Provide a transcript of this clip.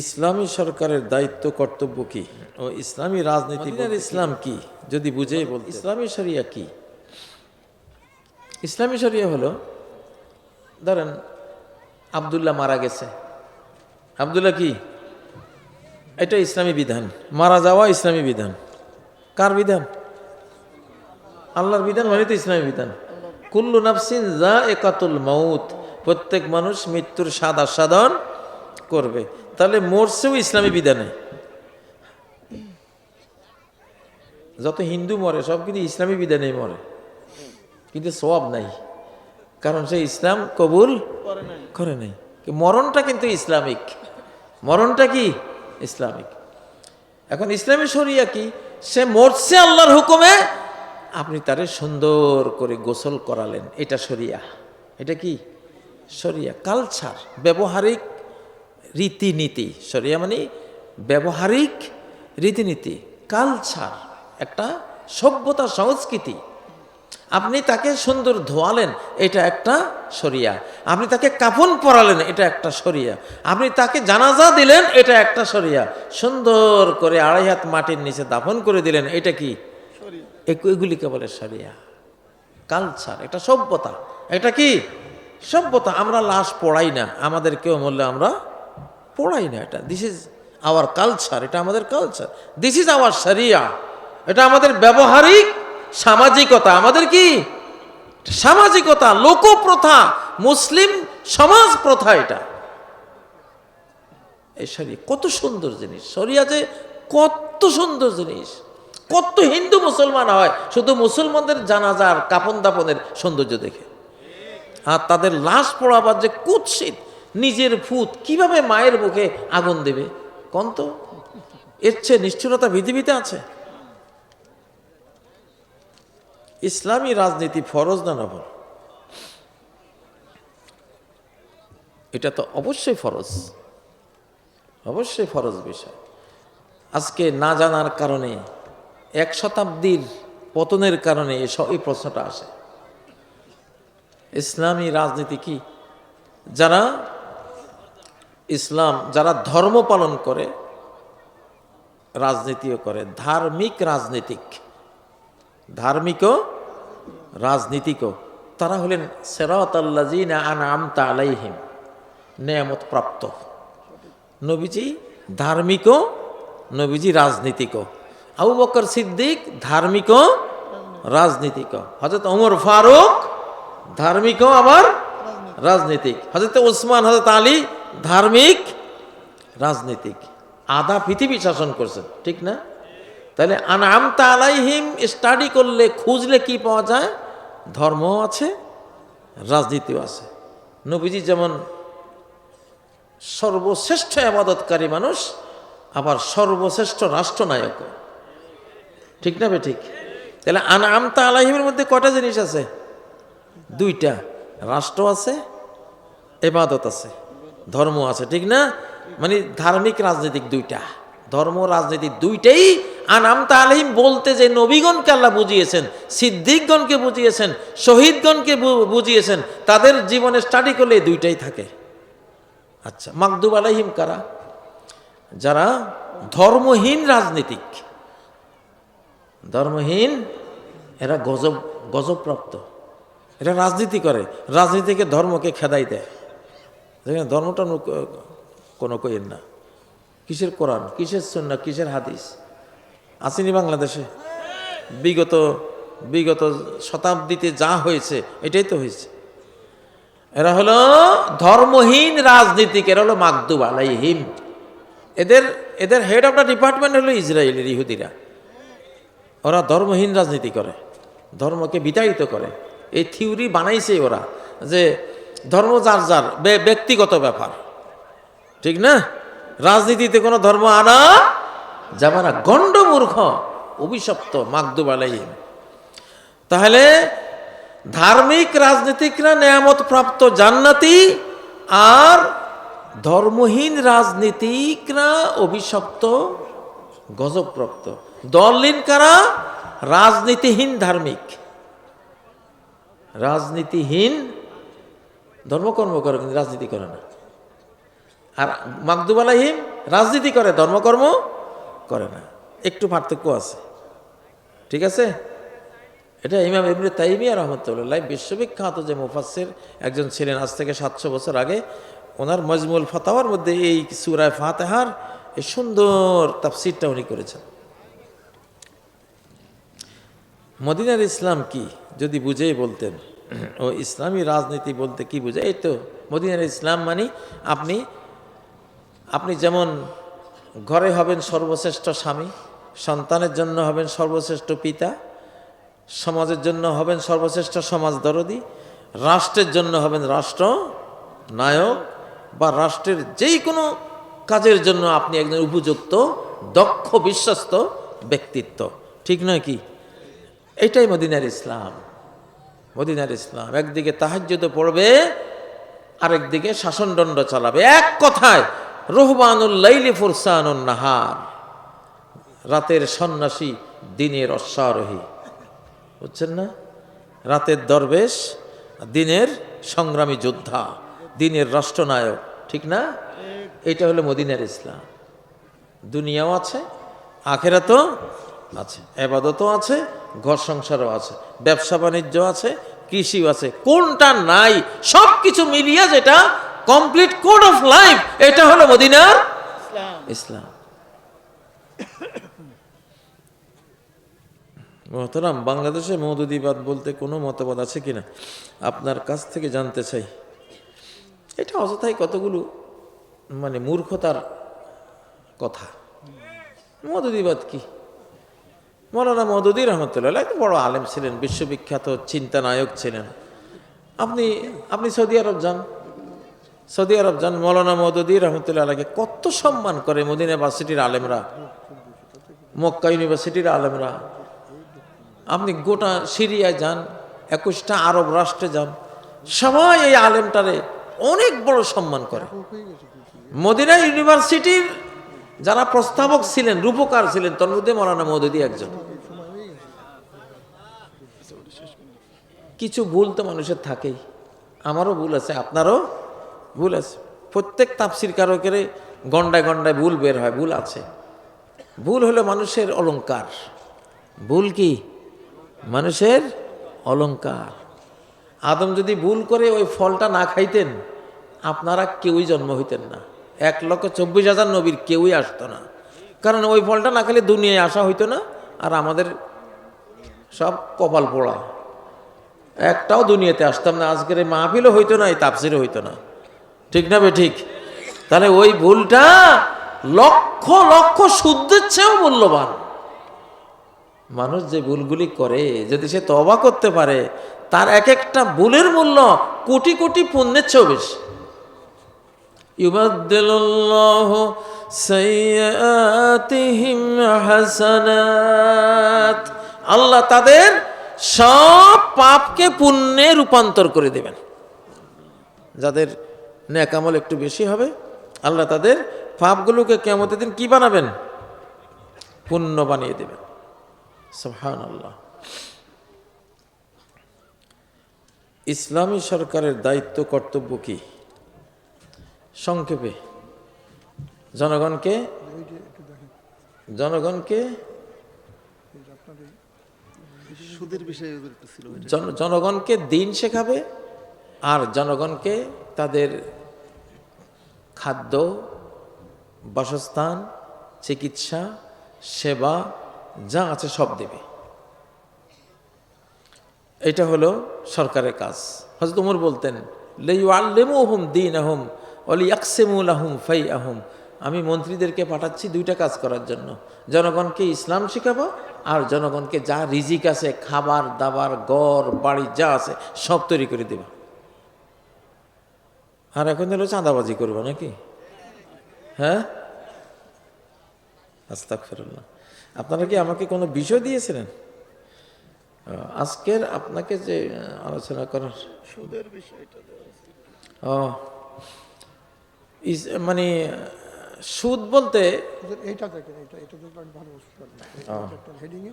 ইসলামী সরকারের দায়িত্ব কর্তব্য কি? ও ইসলামী রাজনীতি ইসলাম কি? যদি বুঝেই বল ইসলামী শরিয়া কি? ইসলামী শরিয়া হলো ধরেন আবদুল্লাহ মারা গেছে। আবদুল্লাহ কি? এটা ইসলামী বিধান। মারা যাওয়া ইসলামী বিধান। কার বিধান? আল্লাহর বিধান মানে তো ইসলামী বিধান। কুল্লু নাফসিন যা একাতুল মাউত। প্রত্যেক মানুষ মৃত্যুর স্বাদ আস্বাদন করবে। তাহলে মরছেও ইসলামী বিধানে। যত হিন্দু মরে সব কিন্তু ইসলামী বিধানেই মরে। কিন্তু সব নাই। কারণ সে ইসলাম কবুল করে নাই। মরণটা কিন্তু ইসলামিক। মরণটা কি? ইসলামিক। এখন ইসলামী শরিয়া কি? সে মরছে আল্লাহর হুকুমে আপনি তারে সুন্দর করে গোসল করালেন। এটা শরিয়া। এটা কি? শরিয়া। কালচার। ব্যবহারিক রীতিনীতি সরিয়া মানে ব্যবহারিক রীতিনীতি কালচার একটা সভ্যতা সংস্কৃতি। আপনি তাকে সুন্দর ধোয়ালেন এটা একটা সরিয়া আপনি তাকে কাফন পরালেন এটা একটা সরিয়া আপনি তাকে জানাজা দিলেন এটা একটা সরিয়া সুন্দর করে আড়াই হাত মাটির নিচে দাফন করে দিলেন এটা কি? এগুলিকে বলে সরিয়া কালচার এটা সভ্যতা। এটা কি? সভ্যতা আমরা লাশ পড়াই না আমাদের কেউ বললে আমরা পড়াই না এটা। দিস ইজ আওয়ার কালচার এটা আমাদের কালচার দিস ইজ আওয়ার শরিয়া এটা আমাদের ব্যবহারিক সামাজিকতা। আমাদের কি? সামাজিকতা, লোকপ্রথা, মুসলিম সমাজ প্রথা এটা। এই শরিয়া কত সুন্দর জিনিস। শরিয়া যে কত সুন্দর জিনিস। কত হিন্দু মুসলমান হয়, শুধু মুসলমানদের জানাজার কাপন দাপনের সৌন্দর্য দেখে। আর তাদের লাশ পড়াবার যে কুৎসিত নিজের ফুত কীভাবে মায়ের মুখে আগুন দেবে? কন তো, এর চেয়ে নিষ্ঠুরতা পৃথিবীতে আছে। ইসলামী রাজনীতি ফরজ না নফল? এটা তো অবশ্যই ফরজ। অবশ্যই ফরজ বিষয়। আজকে না জানার কারণে, এক শতাব্দীর পতনের কারণে এই প্রশ্নটা আসে। ইসলামী রাজনীতি কি? যারা ইসলাম যারা ধর্ম পালন করে, রাজনীতিও করে। ধার্মিক রাজনীতিক। ধার্মিকও, রাজনীতিকও। তারা হলেন সেরাত আল্লাজিনা আনামতা আলাইহিম, নেয়ামত প্রাপ্ত। নবীজি ধার্মিকও, নবীজি রাজনীতিকও। আবু বকর সিদ্দিক ধার্মিকও, রাজনীতিকও। হজরত ওমর ফারুক ধার্মিকও, আবার রাজনীতিক। হজরত ওসমান হজরত আলী ধার্মিক, রাজনীতিক। আধা পৃথিবী শাসন করছে, ঠিক না? তাহলে আনামতা আলাইহিম স্টাডি করলে, খুঁজলে কি পাওয়া যায়? ধর্ম আছে, রাজনীতিও আছে। নবীজি যেমন সর্বশ্রেষ্ঠ আবাদতকারী মানুষ, আবার সর্বশ্রেষ্ঠ রাষ্ট্রনায়ক। ঠিক না বে ঠিক? তাহলে আনামতা আলাহিমের মধ্যে কটা জিনিস আছে? দুইটা। রাষ্ট্র আছে এবাদত আছে। ধর্ম আছে, ঠিক না? মানে ধার্মিক রাজনৈতিক দুইটা। ধর্ম, রাজনীতি দুইটাই আনামতা আলহিম বলতে যে নবীগণকে আল্লাহ বুঝিয়েছেন, সিদ্দিকগণকে বুঝিয়েছেন, শহীদগণকে বুঝিয়েছেন, তাদের জীবনে স্টাডি করলে দুইটাই থাকে। আচ্ছা মাকদুব আলাইহিম কারা? যারা ধর্মহীন রাজনীতিক। ধর্মহীন, এরা গজব, গজবপ্রাপ্ত। এরা রাজনীতি করে, রাজনীতিকে ধর্মকে খেদাই দেয়। দেখেন ধর্মটা কোনো কইেন না। কিসের কোরআন, কিসের সন্না কিসের হাদিস? আসেনি বাংলাদেশে? বিগত বিগত শতাব্দীতে যা হয়েছে, এটাই তো হয়েছে। এরা হলো ধর্মহীন রাজনীতিক, এরা হলো মাকদুব আলাইহিম। এদের এদের হেড অফ দ্য ডিপার্টমেন্ট হলো ইসরায়েলের ইহুদিরা। ওরা ধর্মহীন রাজনীতি করে, ধর্মকে বিতাড়িত করে। এই থিওরি বানাইছে ওরা যে ধর্ম যার যার ব্যক্তিগত ব্যাপার। ঠিক না? রাজনীতিতে কোনো ধর্ম আনা যাবে না গণ্ডমূর্খ, অভিশপ্ত মাকদুব আলাইহিম। তাহলে ধার্মিক রাজনীতিকরা নেয়ামত প্রাপ্ত জান্নাতি আর ধর্মহীন রাজনীতিকরা অভিশপ্ত গজবপ্রাপ্ত। দলহীন কারা? রাজনীতিহীন ধার্মিক। রাজনীতিহীন ধর্মকর্ম করে, কিন্তু রাজনীতি করে না। আর মাকদুব আলাহিম রাজনীতি করে, ধর্মকর্ম করে না। একটু পার্থক্য আছে। ঠিক আছে? এটা ইমাম ইবনে তাইমিয়া রহমতুল্লাহ বিশ্ববিখ্যাত যে মুফাসসির একজন ছিলেন আজ থেকে সাতশো বছর আগে, ওনার মজমুল ফাতাওয়ার মধ্যে এই সুরায় ফাতেহার এই সুন্দর তাফসিরটা উনি করেছেন। মদিনার ইসলাম কি, যদি বুঝেই বলতেন। ও ইসলামী রাজনীতি বলতে কি বুঝে? এই তো, মদিনার ইসলাম মানে আপনি আপনি যেমন ঘরে হবেন সর্বশ্রেষ্ঠ স্বামী, সন্তানের জন্য হবেন সর্বশ্রেষ্ঠ পিতা, সমাজের জন্য হবেন সর্বশ্রেষ্ঠ সমাজ দরদি, রাষ্ট্রের জন্য হবেন রাষ্ট্র নায়ক বা রাষ্ট্রের যেই কোনো কাজের জন্য আপনি একজন উপযুক্ত, দক্ষ, বিশ্বস্ত ব্যক্তিত্ব। ঠিক নয় কি? এটাই মদিনার ইসলাম। মদিনার ইসলাম। একদিকে তাহাজ্যত পড়বে, আরেকদিকে শাসনদণ্ড চালাবে। এক কথায়, রোহবানুল লাইলি ফুরসানুন নাহার। রাতের সন্ন্যাসী দিনের অশ্বারোহী। বুঝছেন না? রাতের দরবেশ, দিনের সংগ্রামী যোদ্ধা, দিনের রাষ্ট্রনায়ক, ঠিক না? এটা হলো মদিনার ইসলাম। দুনিয়াও আছে, আখেরাতও আছে, এবাদতও আছে ঘর সংসারও আছে ব্যবসা বাণিজ্য আছে কৃষিও আছে কোনটা নাই সব কিছু মিলিয়ে যেটা কমপ্লিট কোড অফ লাইফ এটা হলো মদিনার ইসলাম। মহতরাম বাংলাদেশে মৌদুদিবাদ বলতে কোনো মতবাদ আছে কিনা? আপনার কাছ থেকে জানতে চাই। এটা অযথাই কতগুলো মানে মূর্খতার কথা। মদুদিবাদ কি? মৌলানা মদুদি রহমতুল্লাহ একটা বড় আলেম ছিলেন, বিশ্ববিখ্যাত চিন্তানায়ক ছিলেন। আপনি আপনি সৌদি আরব যান। সৌদি আরব যান, মৌলানা মদুদি রহমতুল্লাহ আলাকে কত সম্মান করে মদিনা ইউনিভার্সিটির আলেমরা, মক্কা ইউনিভার্সিটির আলেমরা। আপনি গোটা সিরিয়ায় যান, একুশটা আরব রাষ্ট্রে যান, সবাই এই আলেমটারে অনেক বড় সম্মান করে। মদিনা ইউনিভার্সিটির যারা প্রস্তাবক ছিলেন, রূপকার ছিলেন তার মধ্যে মৌলানা মৌদুদি একজন। কিছু ভুল তো মানুষের থাকেই। আমারও ভুল আছে, আপনারও ভুল আছে। প্রত্যেক তাপসির কারকের গন্ডায় গন্ডায় ভুল বের হয়, ভুল আছে। ভুল হলো মানুষের অলঙ্কার ভুল কি? মানুষের অলংকার। আদম যদি ভুল করে ওই ফলটা না খাইতেন, আপনারা কেউই জন্ম হইতেন না। এক লক্ষ চব্বিশ হাজার নবীর কেউই আসতো না। কারণ ওই ফলটা না খেলে দুনিয়ায় আসা হইতো না, আর আমাদের সব কপাল পোড়া। একটাও দুনিয়াতে আসতাম না, আজকের এই মাহফিলও হইতো না, এই তাপসিরও হইতো না। ঠিক না বে ঠিক? তাহলে ওই ভুলটা লক্ষ লক্ষ শুদ্ধের চেয়েও মূল্যবান। মানুষ যে ভুলগুলি করে, যদি সে তবা করতে পারে, তার এক একটা ভুলের মূল্য কোটি কোটি পুণ্যের চেয়েও বেশি। ইউবাদ্দিলুল্লাহ সাইয়্যাতিহিম হাসানাত। আল্লাহ তাদের সব পাপকে পুণ্যে রূপান্তর করে দেবেন। যাদের ন্যাকামল একটু বেশি হবে, আল্লাহ তাদের পাপগুলোকে কেমতের দিন কি বানাবেন? পুণ্য বানিয়ে দেবেন। সুবহান আল্লাহ ইসলামী সরকারের দায়িত্ব, কর্তব্য কি? সংক্ষেপে। জনগণকে জনগণকে জনগণকে দিন শেখাবে আর জনগণকে তাদের খাদ্য বাসস্থান চিকিৎসা সেবা যা আছে সব দেবে। এটা হলো সরকারের কাজ। হজরত উমর বলতেন লেইউ আল্লেমু হুম দিন আহম অলি আকসেমুল আহম ফাই আহম আমি মন্ত্রীদেরকে পাঠাচ্ছি দুইটা কাজ করার জন্য। জনগণকে ইসলাম শেখাবো আর জনগণকে যা রিজিক আছে খাবার দাবার গড় বাড়ি যা আছে সব তৈরি করে দেবা। আর এখন হলো চাঁদাবাজি করব নাকি? হ্যাঁ? আস্তাক ফেরুল্লাহ আপনারা কি আমাকে কোনো বিষয় দিয়েছিলেন? আজকের আপনাকে যে আলোচনা করার সুদের বিষয়টা ও। মানে সুদ বলতে এইটা দেখেন এইটা এটা দেখলে ভালো হেডিংয়ে